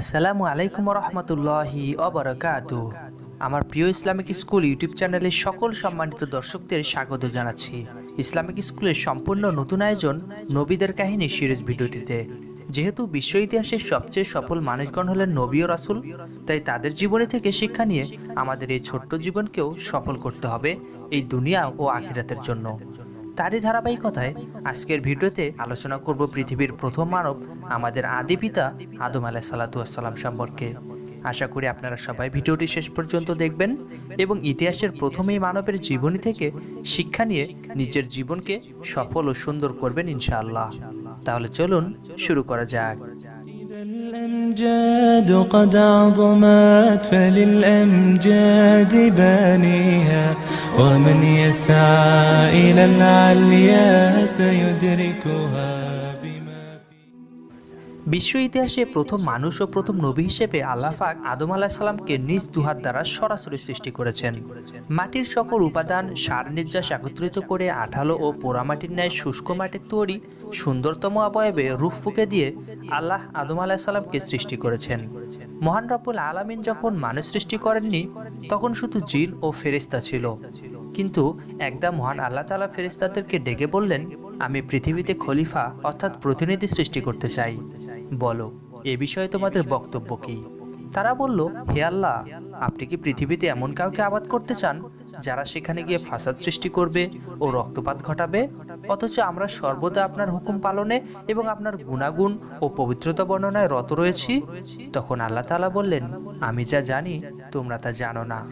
আসসালামু আলাইকুম রহমতুল্লাহি অবরাকাত আমার প্রিয় ইসলামিক স্কুল ইউটিউব চ্যানেলের সকল সম্মানিত দর্শকদের স্বাগত জানাচ্ছি। ইসলামিক স্কুলের সম্পূর্ণ নতুন আয়োজন নবীদের কাহিনী সিরিজ ভিডিওটিতে। যেহেতু বিশ্ব ইতিহাসের সবচেয়ে সফল মানুষগণ হলেন নবী ও রাসুল, তাই তাদের জীবনী থেকে শিক্ষা নিয়ে আমাদের এই ছোট্ট জীবনকেও সফল করতে হবে এই দুনিয়া ও আখিরাতের জন্য। তারই ধারাবাহিকতায় আজকের ভিডিওতে আলোচনা করব পৃথিবীর প্রথম মানব, আমাদের আদি পিতা আদম আলাহ সালাতুয়াসাল্লাম সম্পর্কে। আশা করি আপনারা সবাই ভিডিওটি শেষ পর্যন্ত দেখবেন এবং ইতিহাসের প্রথম এই মানবের জীবনী থেকে শিক্ষা নিয়ে নিজের জীবনকে সফল ও সুন্দর করবেন ইনশাআল্লাহ। তাহলে চলুন শুরু করা যাক। الأمجاد قد عظمت فللأمجاد بانيها. ومن يسعى إلى العليا سيدركها. বিশ্ব ইতিহাসে প্রথম মানুষ ও প্রথম নবী হিসেবে আল্লাহ পাক আদম আলাহিসাল্লামকে নিজ দুহাত দ্বারা সরাসরি সৃষ্টি করেছেন। মাটির সকল উপাদান সার নির্যাস একত্রিত করে আঠালো ও পোড়ামাটির ন্যায় শুষ্ক মাটির তৈরি সুন্দরতম অবয়বে রূপ ফুকে দিয়ে আল্লাহ আদম আলাহিসাল্লামকে সৃষ্টি করেছেন। মহান রব্বুল আলামিন যখন মানুষ সৃষ্টি করেননি, তখন শুধু জিন ও ফেরেস্তা ছিল। কিন্তু একদা মহান আল্লাহ তালা ফেরেস্তাদেরকে ডেকে বললেন আমি পৃথিবীতে খলিফা অর্থাৎ প্রতিনিধি সৃষ্টি করতে চাই। বলো, এ বিষয়ে তোমাদের বক্তব্য কি? তারা বলল, হে আল্লাহ, আপনি কি পৃথিবীতে এমন কাউকে আবাদ করতে চান, যারা সেখানে গিয়ে ফাসাদ সৃষ্টি করবে ও রক্তপাত ঘটাবে? অথচ আমরা সর্বদা আপনার হুকুম পালনে এবং আপনার গুণাগুণ ও পবিত্রতা বর্ণনায় রত রয়েছি। তখন আল্লাহ তাআলা বললেন, আমি যা জানি, তোমরা তা জানো না।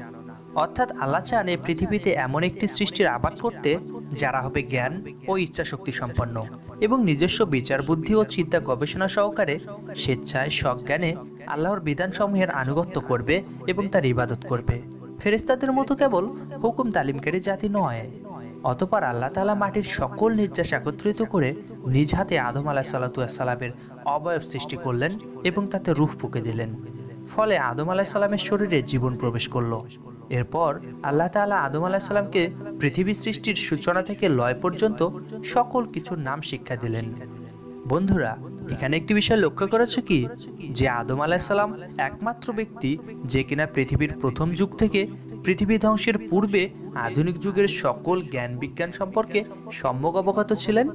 অর্থাৎ আল্লাহ চান এই পৃথিবীতে এমন একটি সৃষ্টির আবাদ করতে যারা হবে জ্ঞান ও ইচ্ছা শক্তি সম্পন্ন এবং নিজস্ব বিচার বুদ্ধি ও চিন্তা গবেষণা সহকারে স্বেচ্ছায় সজ্ঞানে আল্লাহর বিধানসমূহের আনুগত্য করবে এবং তার ইবাদত করবে। ফেরেস্তাদের মতো কেবল হুকুম তালিমকারী জাতি নয়, অতপর আল্লাহ তালা মাটির সকল নির্যাস একত্রিত করে নিজ হাতে আদম আলাহ সাল্লাতুয়াসাল্লামের অবয়ব সৃষ্টি করলেন এবং তাতে রূহ ফুকে দিলেন। ফলে আদম আলাহ সালামের শরীরে জীবন প্রবেশ করল। এরপর আল্লাহ তালা আদম আলাহিসাল্লামকে পৃথিবী সৃষ্টির সূচনা থেকে লয় পর্যন্ত সকল কিছুর নাম শিক্ষা দিলেন। বন্ধুরা, এখানে একটি বিষয় লক্ষ্য করেছ কি? যে আদম আলাহিসাল্লাম একমাত্র ব্যক্তি যে কিনা পৃথিবীর প্রথম যুগ থেকে পৃথিবী ধ্বংসের পূর্বে আধুনিক যুগের সকল জ্ঞান বিজ্ঞান সম্পর্কে সম্যক অবগত ছিলেন।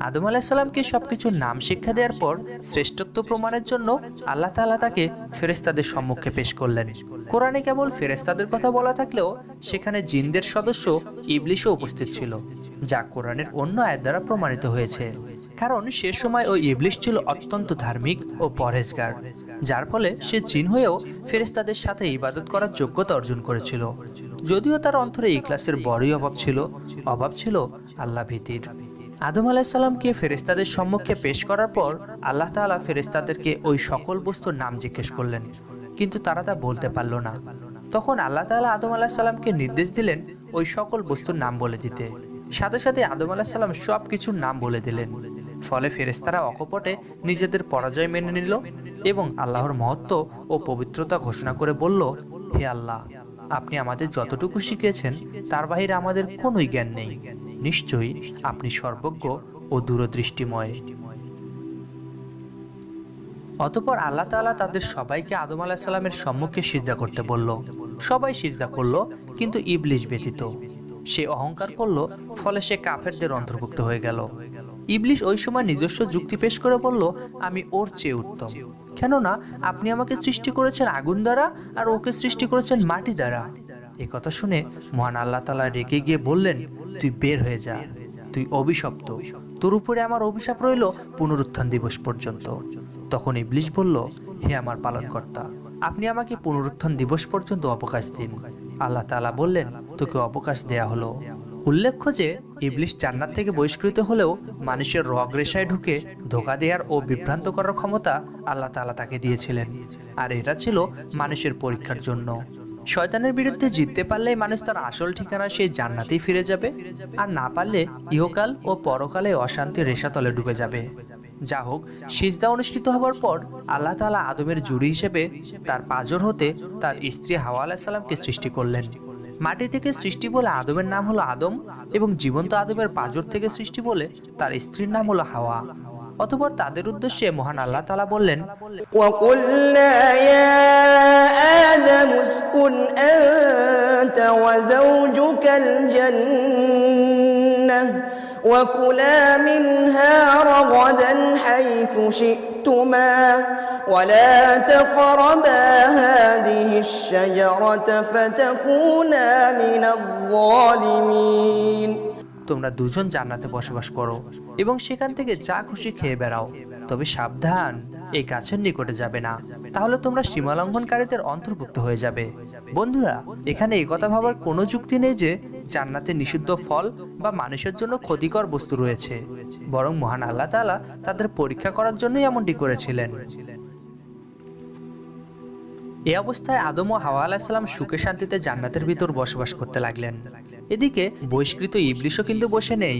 আদম আলাহিসাল্লামকে সবকিছু নাম শিক্ষা দেওয়ার পর শ্রেষ্ঠত্ব প্রমাণের জন্য আল্লাহ তাআলা তাকে ফেরেস্তাদের সম্মুখে পেশ করলেন। কোরআনে কেবল ফেরেস্তাদের কথা বলা থাকলেও সেখানে জিনদের সদস্য ইবলিশও উপস্থিত ছিল, যা কোরআনের অন্য আয়ের দ্বারা প্রমাণিত হয়েছে। কারণ সে সময় ওই ইবলিশ ছিল অত্যন্ত ধার্মিক ও পরহেজগার, যার ফলে সে জিন হয়েও ফেরেস্তাদের সাথে ইবাদত করার যোগ্যতা অর্জন করেছিল। যদিও তার অন্তরে ইখলাসের বড়ই অভাব ছিল অভাব ছিল আল্লাহ ভীতির। আদম আলাহিসাল্লামকে ফেরেস্তাদের সম্মুখে পেশ করার পর আল্লাহ তাআলা ফেরেস্তাদেরকে ওই সকল বস্তুর নাম জিজ্ঞেস করলেন, কিন্তু তারা তা বলতে পারল না। তখন আল্লাহ তাআলা আদম আলাহিসাল্লামকে নির্দেশ দিলেন ওই সকল বস্তুর নাম বলে দিতে। সাথে সাথে আদম আলাহিসাল্লাম সব কিছুর নাম বলে দিলেন। ফলে ফেরেস্তারা অকপটে নিজেদের পরাজয় মেনে নিল এবং আল্লাহর মহত্ব ও পবিত্রতা ঘোষণা করে বলল হে আল্লাহ, আপনি আমাদের যতটুকু শিখিয়েছেন, তার বাহিরে আমাদের কোনোই জ্ঞান নেই। নিশ্চয়ই আপনি সর্বজ্ঞ ও দূরদৃষ্টিময়। অতপর আল্লাহ তাআলা তাদের সবাইকে আদম আলাহ সাল্লামের সম্মুখে সিজদা করতে বলল। সবাই সিজদা করল, কিন্তু ইবলিশ ব্যতীত। সে অহংকার করল, ফলে সে কাফেরদের অন্তর্ভুক্ত হয়ে গেল। ইবলিশ ওই সময় নিজস্ব যুক্তি পেশ করে বলল, আমি ওর চেয়ে উত্তম। কেননা, আপনি আমাকে সৃষ্টি করেছেন আগুন দ্বারা আর ওকে সৃষ্টি করেছেন মাটি দ্বারা। এ কথা শুনে মহান আল্লাহ তালা রেগে গিয়ে বললেন, তুই বের হয়ে যা। তুই অভিশপ্ত। তোর উপরে আমার অভিশাপ রইল পুনরুত্থান দিবস পর্যন্ত। তখন ইবলিশ বলল, হে আমার পালনকর্তা, আপনি আমাকে পুনরুত্থান দিবস পর্যন্ত অবকাশ দিন। আল্লাহ তালা বললেন, তোকে অবকাশ দেয়া হলো। উল্লেখ্য যে, ইবলিশ জান্নাত থেকে বহিষ্কৃত হলেও মানুষের রগ রেশায় ঢুকে ধোকা দেওয়ার ও বিভ্রান্ত করার ক্ষমতা আল্লাহ তাআলা তাকে দিয়েছিলেন। আর এটা ছিল মানুষের পরীক্ষার জন্য। শয়তানের বিরুদ্ধে জিততে পারলেই মানুষ তার আসল ঠিকানা সেই জান্নাতেই ফিরে যাবে। আর না পারলে ইহকাল ও পরকালে অশান্তির রেশাতলে ডুবে যাবে। যা হোক, সিজদা অনুষ্ঠিত হবার পর আল্লাহ তাআলা আদমের জুড়ি হিসেবে তার পাজর হতে তার স্ত্রী হাওয়া আলাহ সাল্লামকে সৃষ্টি করলেন। মাটি থেকে সৃষ্টি বলে আদমের নাম হলো আদম এবং জীবন্ত আদমের পাজর থেকে সৃষ্টি বলে তার স্ত্রীর নাম হলো হাওয়া অতপর তাদের উদ্দেশ্যে মহান আল্লাহ তালা বললেন وقلنا يا آدم اسكن أنت وزوجك الجنة وكلا منها رغدا حيث شئتما ولا تقربا هذه الشجرة فتكونا من الظالمين তোমরা দুজন জান্নাতে বসবাস করো এবং সেখান থেকে যা খুশি খেয়ে বেড়াও তবে সাবধান এই গাছের নিকটে যাবে না তাহলে তোমরা সীমালঙ্ঘনকারীদের অন্তর্ভুক্ত হয়ে যাবে বন্ধুরা এখানে এই কথা ভাবার কোনো যুক্তি নেই যে জান্নাতে নিষিদ্ধ ফল বা মানুষের জন্য ক্ষতিকর বস্তু রয়েছে বরং মহান আল্লাহ তাআলা তাদের পরীক্ষা করার জন্যই এমনটি করেছিলেন এই অবস্থায় আদম ও হাওয়া আলাহিসাল্লাম সুখে শান্তিতে জান্নাতের ভিতর বসবাস করতে লাগলেন। এদিকে বহিষ্কৃত ইবলিশও কিন্তু বসে নেই।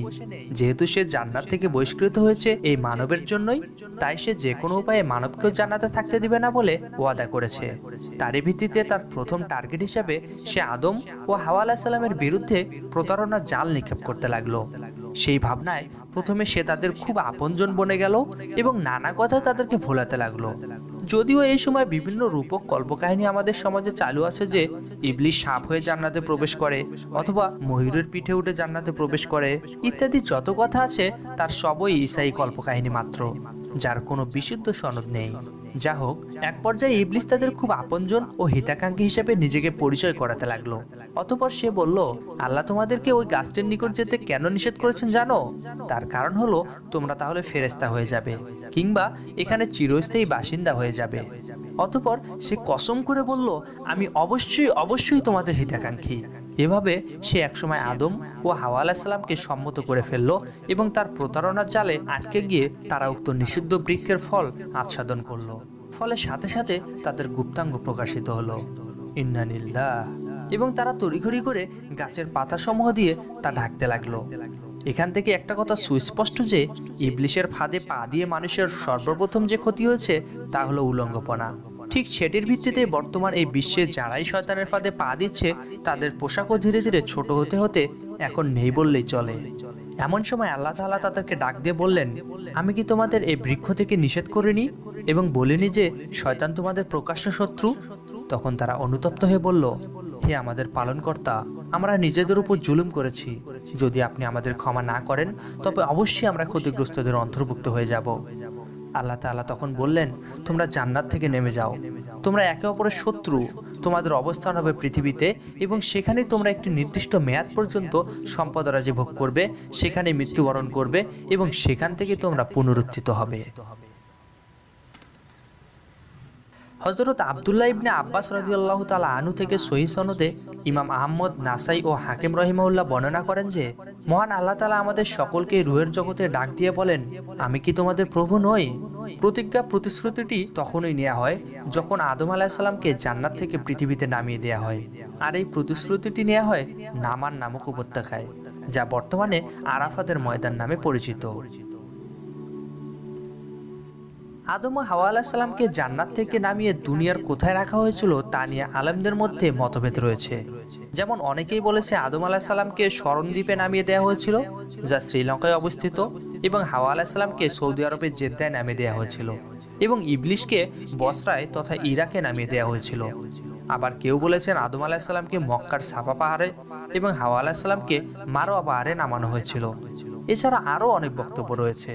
যেহেতু সে জান্নাত থেকে বহিষ্কৃত হয়েছে এই মানবের জন্যই, তাই সে যে কোনো উপায়ে মানবকেও জান্নাতে থাকতে দিবে না বলে ওয়াদা করেছে। তারই ভিত্তিতে তার প্রথম টার্গেট হিসাবে সে আদম ও হাওয়া আলাহিসাল্লামের বিরুদ্ধে প্রতারণার জাল নিক্ষেপ করতে লাগল। সেই ভাবনায় প্রথমে সে তাদের খুব আপনজন বনে গেল এবং নানা কথায় তাদেরকে ভোলাতে লাগল। যদিও এই সময় বিভিন্ন রূপক কল্পকাহিনী আমাদের সমাজে চালু আছে যে ইবলি সাপ হয়ে জান্নাতে প্রবেশ করে অথবা ময়ূরের পিঠে উঠে জান্নাতে প্রবেশ করে, ইত্যাদি যত কথা আছে তার সবই ইসাই কল্পকাহিনী মাত্র, যার কোনো বিশুদ্ধ সনদ নেই। যা হোক, এক পর্যায়ে ইবলিস তাদের খুব আপনজন ও হিতাকাঙ্ক্ষী হিসেবে নিজেকে পরিচয় করাতে লাগল। অতপর সে বলল, আল্লাহ তোমাদেরকে ওই গাছটির নিকট যেতে কেন নিষেধ করেছেন জানো? তার কারণ হলো, তোমরা তাহলে ফেরেস্তা হয়ে যাবে, কিংবা এখানে চিরস্থায়ী বাসিন্দা হয়ে যাবে। অতপর সে কসম করে বলল, আমি অবশ্যই অবশ্যই তোমাদের হিতাকাঙ্ক্ষী। এভাবে সে একসময় আদম ও হাওয়া আলাহিসাল্লামকে সম্মত করে ফেলল এবং তার প্রতারণার জালে আটকে গিয়ে তারা উক্ত নিষিদ্ধ বৃক্ষের ফল আচ্ছাদন করল। ফলে সাথে সাথে তাদের গুপ্তাঙ্গ প্রকাশিত হলো। ইন্নানিল্লাহ এবং তারা তড়িঘড়ি করে গাছের পাতা সমূহ দিয়ে তা ঢাকতে লাগল। এখান থেকে একটা কথা সুস্পষ্ট যে, ইবলিশের ফাঁদে পা দিয়ে মানুষের সর্বপ্রথম যে ক্ষতি হয়েছে, তা হলো উলঙ্গপনা। ঠিক সেটির ভিত্তিতে বর্তমান এই বিশ্বে যারাই শয়তানের ফাঁদে পা দিচ্ছে তাদের পোশাকও ধীরে ধীরে ছোট হতে হতে এখন নেই বললেই চলে। এমন সময় আল্লাহ তাআলা তাদেরকে ডাক দিয়ে বললেন আমি কি তোমাদের এই বৃক্ষ থেকে নিষেধ করিনি এবং বলিনি যে শয়তান তোমাদের প্রকাশ্য শত্রু? তখন তারা অনুতপ্ত হয়ে বলল হে আমাদের পালনকর্তা আমরা নিজেদের উপর জুলুম করেছি। যদি আপনি আমাদের ক্ষমা না করেন তবে অবশ্যই আমরা ক্ষতিগ্রস্তদের অন্তর্ভুক্ত হয়ে যাব। আল্লাহ তাআলা তখন বললেন, তোমরা জান্নাত থেকে নেমে যাও। তোমরা একে অপরের শত্রু, তোমাদের অবস্থান হবে পৃথিবীতে এবং সেখানে তোমরা একটি নির্দিষ্ট মেয়াদ পর্যন্ত সম্পদরাজি ভোগ করবে, সেখানে মৃত্যুবরণ করবে এবং সেখান থেকে তোমরা পুনরুত্থিত হবে। হজরত আবদুল্লাহ ইবনে আব্বাস রাদিয়াল্লাহু তালা আনু থেকে সহি সনদে ইমাম আহমদ, নাসাই ও হাকিম রহিমাউল্লাহ বর্ণনা করেন যে, মহান আল্লাহ তাআলা আমাদের সকলকে রুহের জগতে ডাক দিয়ে বলেন, আমি কি তোমাদের প্রভু নই? প্রতিজ্ঞা প্রতিশ্রুতিটি তখনই নেওয়া হয় যখন আদম আলাহিসাল্লামকে জান্নাত থেকে পৃথিবীতে নামিয়ে দেওয়া হয়। আর এই প্রতিশ্রুতিটি নেওয়া হয় নামান নামক উপত্যকায়, যা বর্তমানে আরাফাতের ময়দান নামে পরিচিত। আদম হাওয়া আলাহিসাল্লামকে জান্নাত থেকে নামিয়ে দুনিয়ার কোথায় রাখা হয়েছিল তা নিয়ে আলেমদের মধ্যে মতভেদ রয়েছে। যেমন অনেকেই বলেছে আদম আলাহিসাল্লামকে স্মরণদ্বীপে নামিয়ে দেওয়া হয়েছিল, যা শ্রীলঙ্কায় অবস্থিত, এবং হাওয়া আলাহিসাল্লামকে সৌদি আরবের জেদ্দায় নামিয়ে দেওয়া হয়েছিল, এবং ইবলিশকে বসরায় তথা ইরাকে নামিয়ে দেওয়া হয়েছিল। আবার কেউ বলেছেন আদম আলাহিসাল্লামকে মক্কার সাফা পাহাড়ে এবং হাওয়া আলাহিসাল্লামকে মারোয়া পাহাড়ে নামানো হয়েছিল। এছাড়া আরও অনেক বক্তব্য রয়েছে।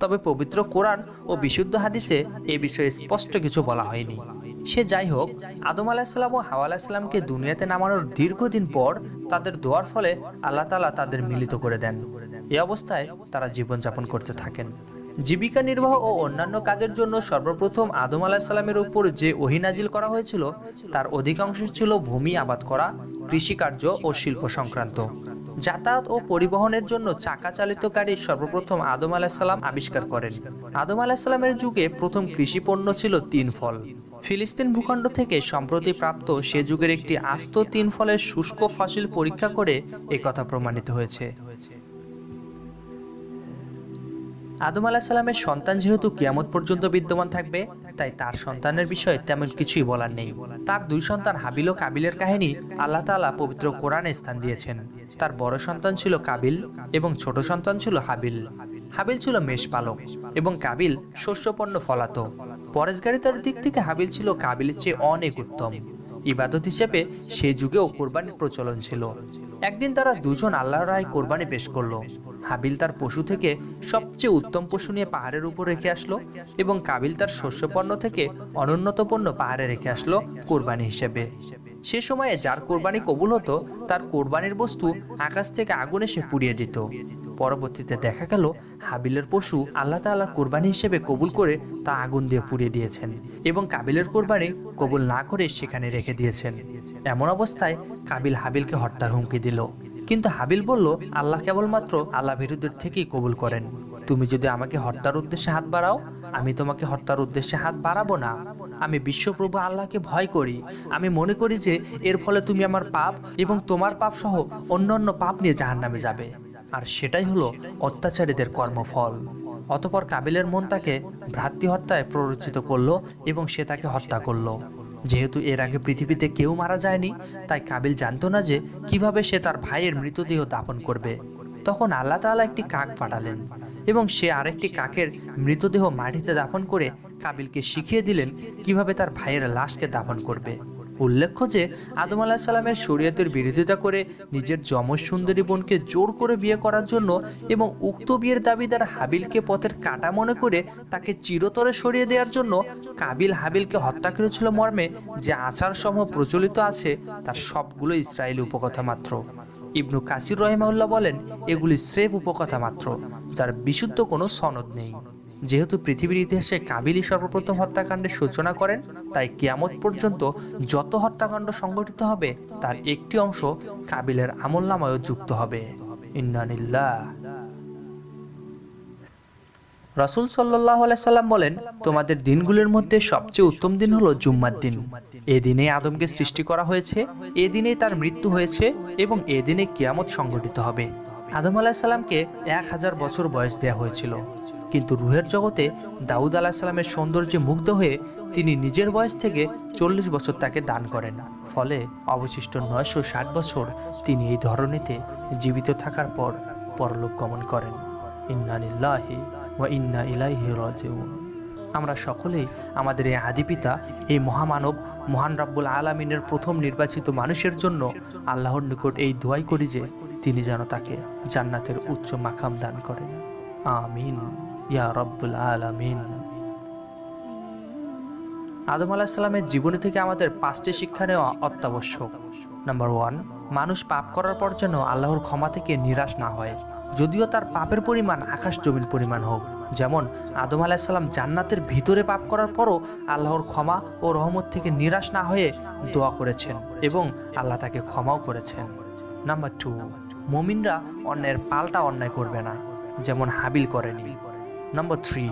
তবে পবিত্র কোরআন ও বিশুদ্ধ হাদিসে এ বিষয়ে স্পষ্ট কিছু বলা হয়নি। সে যাই হোক, আদম আলাহিসাল্লাম ও হাওয়া আলাহিসাল্লামকে দুনিয়াতে নামানোর দীর্ঘদিন পর তাদের দোয়ার ফলে আল্লাহ তালা তাদের মিলিত করে দেন। এ অবস্থায় তারা জীবনযাপন করতে থাকেন। জীবিকা নির্বাহ ও অন্যান্য কাজের জন্য সর্বপ্রথম আদম আলাহিসাল্লামের উপর যে ওহিনাজিল করা হয়েছিল, তার অধিকাংশ ছিল ভূমি আবাদ করা, কৃষিকার্য ও শিল্প সংক্রান্ত। যাতায়াত ও পরিবহনের জন্য চাকা চালিত গাড়ি সর্বপ্রথম আদম আলাহিসাল্লাম আবিষ্কার করেন। আদম আলাহিসাল্লামের যুগে প্রথম কৃষি পণ্য ছিল তিন ফল। ফিলিস্তিন ভূখণ্ড থেকে সম্প্রতি প্রাপ্ত সে যুগের একটি আস্ত তিন ফলের শুষ্ক ফসিল পরীক্ষা করে একথা প্রমাণিত হয়েছে। আদম আলাহিসাল্লামের সন্তান যেহেতু কিয়ামত পর্যন্ত বিদ্যমান থাকবে তাই তার সন্তানের বিষয়ে তেমন কিছুই বলার নেই। তার দুই সন্তান হাবিল ও কাবিলের কাহিনী আল্লাহ তালা পবিত্র কোরআনে স্থান দিয়েছেন। তার বড় সন্তান ছিল কাবিল এবং ছোট সন্তান ছিল হাবিল। হাবিল ছিল মেষপালক এবং কাবিল শস্যপণ্য ফলাতো। পরেশগারিতার দিক থেকে হাবিল ছিল কাবিলের চেয়ে অনেক উত্তম। ইবাদত হিসেবে সেই যুগেও কোরবানির প্রচলন ছিল। একদিন তারা দুজন আল্লাহর রায় কোরবানি পেশ করল। হাবিল তার পশু থেকে সবচেয়ে উত্তম পশু নিয়ে পাহাড়ের উপর রেখে আসলো এবং কাবিল তার শস্যপণ্য থেকে অনুন্নত পণ্য পাহাড়ে রেখে আসলো কোরবানি হিসেবে। সে সময়ে যার কোরবানি কবুল হতো, তার কোরবানির বস্তু আকাশ থেকে আগুনে সে পুড়িয়ে দিত। পরবর্তীতে দেখা গেল, হাবিলের পশু আল্লাহ তাআলার কোরবানি হিসেবে কবুল করে তা আগুন দিয়ে পুড়িয়ে দিয়েছেন এবং কাবিলের কোরবানি কবুল না করে সেখানে রেখে দিয়েছেন। এমন অবস্থায় কাবিল হাবিলকে হত্যার হুমকি দিল। কিন্তু হাবিল বলল, আল্লাহ কেবলমাত্র আল্লাহ বিরুদ্ধের থেকেই কবুল করেন। তুমি যদি আমাকে হত্যার উদ্দেশ্যে হাত বাড়াও, আমি তোমাকে হত্যার উদ্দেশ্যে হাত বাড়াবো না। আমি বিশ্বপ্রভু আল্লাহকে ভয় করি। আমি মনে করি যে এর ফলে তুমি আমার পাপ এবং তোমার পাপ সহ অন্যান্য পাপ নিয়ে জাহান্নামে যাবে। আর সেটাই হলো অত্যাচারীদের কর্মফল। অতপর কাবিলের মন তাকে ভ্রাতৃ হত্যায় প্ররোচিত করল এবং সে তাকে হত্যা করল। যেহেতু এর আগে পৃথিবীতে কেউ মারা যায়নি, তাই কাবিল জানত না যে কীভাবে সে তার ভাইয়ের মৃতদেহ দাপন করবে। তখন আল্লাহ তাআলা একটি কাক পাঠালেন এবং সে আরেকটি কাকের মৃতদেহ মাটিতে দাফন করে কাবিলকে শিখিয়ে দিলেন কীভাবে তার ভাইয়ের লাশকে দাফন করবে। উল্লেখ্য যে, আদম আলাহ সাল্লামের শরীয়তের বিরোধিতা করে নিজের যমজ সুন্দরী বোনকে জোর করে বিয়ে করার জন্য এবং উক্ত বিয়ের দাবিদার হাবিলকে পথের কাটা মনে করে তাকে চিরতরে সরিয়ে দেওয়ার জন্য কাবিল হাবিলকে হত্যা করেছিল মর্মে, যে আচার সমূহ প্রচলিত আছে, তার সবগুলো ইসরায়েলি উপকথা মাত্র। ইবনু কাসির রহিমাউল্লাহ বলেন, এগুলি স্রেফ উপকথা মাত্র, যার বিশুদ্ধ কোনো সনদ নেই। যেহেতু পৃথিবীর ইতিহাসে কাবিলই সর্বপ্রথম হত্যাকাণ্ডের সূচনা করেন, তাই কিয়ামত পর্যন্ত যত হত্যাকাণ্ড সংঘটিত হবে, তার একটি অংশ কাবিলের আমল নামায়ও যুক্ত হবে। ইন্নানিল্লাহ রাসুল সাল্লাহ সাল্লাম বলেন, তোমাদের দিনগুলির মধ্যে সবচেয়ে উত্তম দিন হলো জুম্মার দিন। এ দিনে আদমকে সৃষ্টি করা হয়েছে, এ দিনে তার মৃত্যু হয়েছে এবং এ দিনে কিয়ামত সংঘটিত হবে। আদম আলাহিসাল্লামকে এক হাজার বছর বয়স দেয়া হয়েছিল। কিন্তু রুহের জগতে দাউদ আলাহিসাল্লামের সৌন্দর্যে মুগ্ধ হয়ে তিনি নিজের বয়স থেকে চল্লিশ বছর তাকে দান করেন। ফলে অবশিষ্ট নয়শো ষাট বছর তিনি এই ধরনীতে জীবিত থাকার পর পরলোক গমন করেন। ইন্নানিল্লাহি ওয়া ইন্না ইলাইহি রাজিউন। আমরা সকলেই আমাদের এই আদিপিতা এই মহামানব, মহান রাব্বুল আলামিনের প্রথম নির্বাচিত মানুষের জন্য আল্লাহর নিকট এই দোয়াই করি যে তিনি যেন তাকে জান্নাতের উচ্চ মাকাম দান করেন। আমিন। ইয়া রব্বুল আলামিন। আদম আলাহিসাল্লামের জীবনী থেকে আমাদের পাঁচটি শিক্ষা নেওয়া অত্যাবশ্যক। নাম্বার ওয়ান মানুষ পাপ করার পর যেন আল্লাহর ক্ষমা থেকে নিরাশ না হয়। যদিও তার পাপের পরিমাণ আকাশ জমিন পরিমাণ হোক। যেমন, আদম আলাহিসাল্লাম জান্নাতের ভিতরে পাপ করার পরও আল্লাহর ক্ষমা ও রহমত থেকে নিরাশ না হয়ে দোয়া করেছেন এবং আল্লাহ তাকে ক্ষমাও করেছেন। নাম্বার টু মমিনরা অন্যের পাল্টা অন্যায় করবে না। যেমন হাবিল করেনি। নাম্বার থ্রি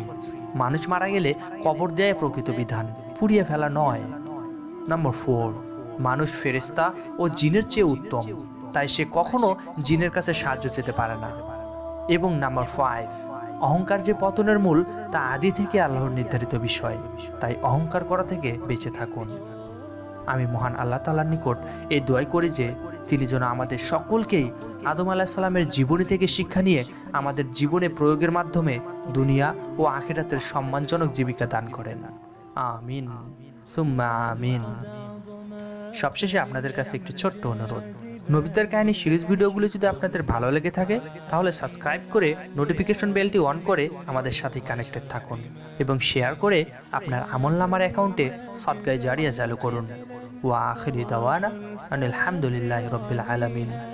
মানুষ মারা গেলে কবর দেয় প্রকৃত বিধান, পুড়িয়ে ফেলা নয়। নম্বর ফোর মানুষ ফেরেস্তা ও জিনের চেয়ে উত্তম, তাই সে কখনো জিনের কাছে সাহায্য চেতে পারে না। এবং নাম্বার ফাইভ অহংকার যে পতনের মূল, তা আদি থেকে আল্লাহর নির্ধারিত বিষয়, তাই অহংকার করা থেকে বেঁচে থাকুন। আমি মহান আল্লাহ তালার নিকট এই দোয়াই করি যে, তিনি যেন আমাদের সকলকেই আদম আলাহ সাল্লামের জীবনী থেকে শিক্ষা নিয়ে আমাদের জীবনে প্রয়োগের মাধ্যমে দুনিয়া ও আখেরাতের সম্মানজনক জীবিকা দান করেন। আমিন। আমিন। সবশেষে আপনাদের কাছে একটি ছোট্ট অনুরোধ। নবিতার কাহিনী সিরিজ ভিডিওগুলো যদি আপনাদের ভালো লেগে থাকে, তাহলে সাবস্ক্রাইব করে নোটিফিকেশন বেলটি অন করে আমাদের সাথে কানেক্টেড থাকুন এবং শেয়ার করে আপনার আমল নামার অ্যাকাউন্টে সদগায় জারিয়া চালু করুন। ওয়া আখিরি দাওয়ানা আলহামদুলিল্লাহ রবিল আলমিন।